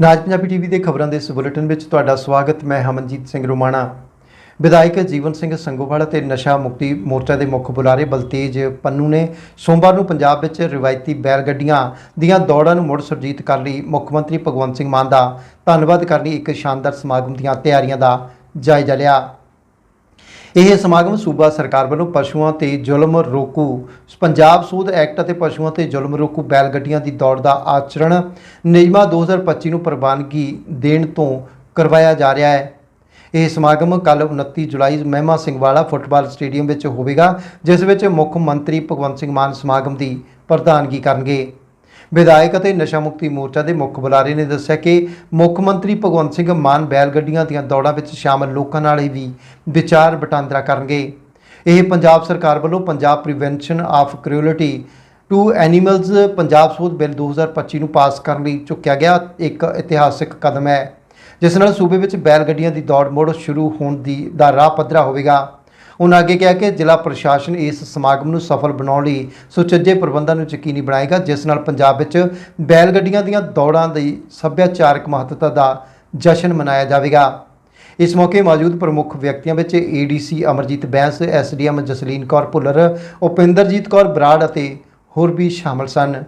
ਨਾਜ Punjabi TV ਦੇ ਖਬਰਾਂ ਦੇ ਇਸ ਬੁਲੇਟਿਨ ਵਿੱਚ ਤੁਹਾਡਾ ਸਵਾਗਤ, ਮੈਂ ਹਮਨਜੀਤ ਸਿੰਘ ਰੋਮਾਣਾ। ਵਿਧਾਇਕ ਜੀਵਨ ਸਿੰਘ ਸੰਗੋਵਾਲ ਅਤੇ ਨਸ਼ਾ ਮੁਕਤੀ ਮੋਰਚਾ ਦੇ ਮੁੱਖ ਬੁਲਾਰੇ ਬਲਤੇਜ ਪੰਨੂ ਨੇ ਸੋਮਵਾਰ ਨੂੰ ਪੰਜਾਬ ਵਿੱਚ ਰਿਵਾਇਤੀ ਬੈਲ ਗੱਡੀਆਂ ਦੀਆਂ ਦੌੜਾਂ ਨੂੰ ਮੁੜ ਸੁਰਜੀਤ ਕਰਨ ਲਈ। ਮੁੱਖ ਮੰਤਰੀ ਭਗਵੰਤ ਸਿੰਘ ਮਾਨ ਦਾ ਧੰਨਵਾਦ ਕਰਨ ਲਈ ਇੱਕ ਸ਼ਾਨਦਾਰ ਸਮਾਗਮ ਦੀਆਂ ਤਿਆਰੀਆਂ ਦਾ ਜਾਇਜ਼ਾ ਲਿਆ। ਇਹ ਸਮਾਗਮ ਸੂਬਾ ਸਰਕਾਰ ਵੱਲੋਂ ਪਸ਼ੂਆਂ ਤੇ ਜ਼ੁਲਮ ਰੋਕੂ, ਪੰਜਾਬ ਸੂਦ ਐਕਟ ਅਤੇ ਪਸ਼ੂਆਂ ਤੇ ਜ਼ੁਲਮ ਰੋਕੂ ਬੈਲ ਗੱਡੀਆਂ ਦੀ ਦੌੜ ਦਾ ਆਚਰਣ ਨਿਯਮਾ 2025 ਨੂੰ ਪ੍ਰਵਾਨਗੀ ਦੇਣ ਤੋਂ ਕਰਵਾਇਆ ਜਾ ਰਿਹਾ ਹੈ। ਇਹ ਸਮਾਗਮ ਕੱਲ 29 ਜੁਲਾਈ ਮਹਿਮਾ ਸਿੰਘ ਵਾਲਾ ਫੁੱਟਬਾਲ ਸਟੇਡੀਅਮ ਵਿੱਚ ਹੋਵੇਗਾ, ਜਿਸ ਵਿੱਚ ਮੁੱਖ ਮੰਤਰੀ ਭਗਵੰਤ ਸਿੰਘ ਮਾਨ ਸਮਾਗਮ ਦੀ ਪ੍ਰਧਾਨਗੀ ਕਰਨਗੇ। ਵਿਧਾਇਕ ਅਤੇ ਨਸ਼ਾ ਮੁਕਤੀ ਮੋਰਚਾ ਦੇ ਮੁੱਖ ਬੁਲਾਰੇ ਨੇ ਦੱਸਿਆ ਕਿ ਮੁੱਖ ਮੰਤਰੀ ਭਗਵੰਤ ਸਿੰਘ ਮਾਨ ਬੈਲ ਗੱਡੀਆਂ ਦੀਆਂ ਦੌੜਾਂ ਵਿੱਚ ਸ਼ਾਮਲ ਲੋਕਾਂ ਨਾਲ ਵੀ ਵਿਚਾਰ ਵਟਾਂਦਰਾ ਕਰਨਗੇ। ਇਹ ਪੰਜਾਬ ਸਰਕਾਰ ਵੱਲੋਂ Punjab prevention of cruelty to animals Punjab ਸੋਧ ਬਿੱਲ 2025 ਨੂੰ ਪਾਸ ਕਰਨ ਲਈ ਚੁੱਕਿਆ ਗਿਆ ਇੱਕ ਇਤਿਹਾਸਿਕ ਕਦਮ ਹੈ, ਜਿਸ ਨਾਲ ਸੂਬੇ ਵਿੱਚ ਬੈਲ ਗੱਡੀਆਂ ਦੀ ਦੌੜ ਮੁੜ ਸ਼ੁਰੂ ਹੋਣ ਦੀ ਦਾ ਰਾਹ ਪੱਧਰਾ ਹੋਵੇਗਾ। ਉਹਨਾਂ ਅੱਗੇ ਕਿਹਾ ਕਿ ਜ਼ਿਲ੍ਹਾ ਪ੍ਰਸ਼ਾਸਨ ਇਸ ਸਮਾਗਮ ਨੂੰ ਸਫਲ ਬਣਾਉਣ ਲਈ ਸੁਚੱਜੇ ਪ੍ਰਬੰਧਾਂ ਨੂੰ ਯਕੀਨੀ ਬਣਾਏਗਾ, ਜਿਸ ਨਾਲ ਪੰਜਾਬ ਵਿੱਚ ਬੈਲ ਗੱਡੀਆਂ ਦੀਆਂ ਦੌੜਾਂ ਦੀ ਸੱਭਿਆਚਾਰਕ ਮਹੱਤਤਾ ਦਾ ਜਸ਼ਨ ਮਨਾਇਆ ਜਾਵੇਗਾ। ਇਸ ਮੌਕੇ ਮੌਜੂਦ ਪ੍ਰਮੁੱਖ ਵਿਅਕਤੀਆਂ ਵਿੱਚ ਏਡੀਸੀ ਅਮਰਜੀਤ ਬੈਂਸ ਐਸਡੀਐਮ ਜਸਲੀਨ ਕੌਰ ਭੁੱਲਰ, ਉਪਿੰਦਰਜੀਤ ਕੌਰ ਬਰਾੜ ਅਤੇ ਹੋਰ ਵੀ ਸ਼ਾਮਲ ਸਨ।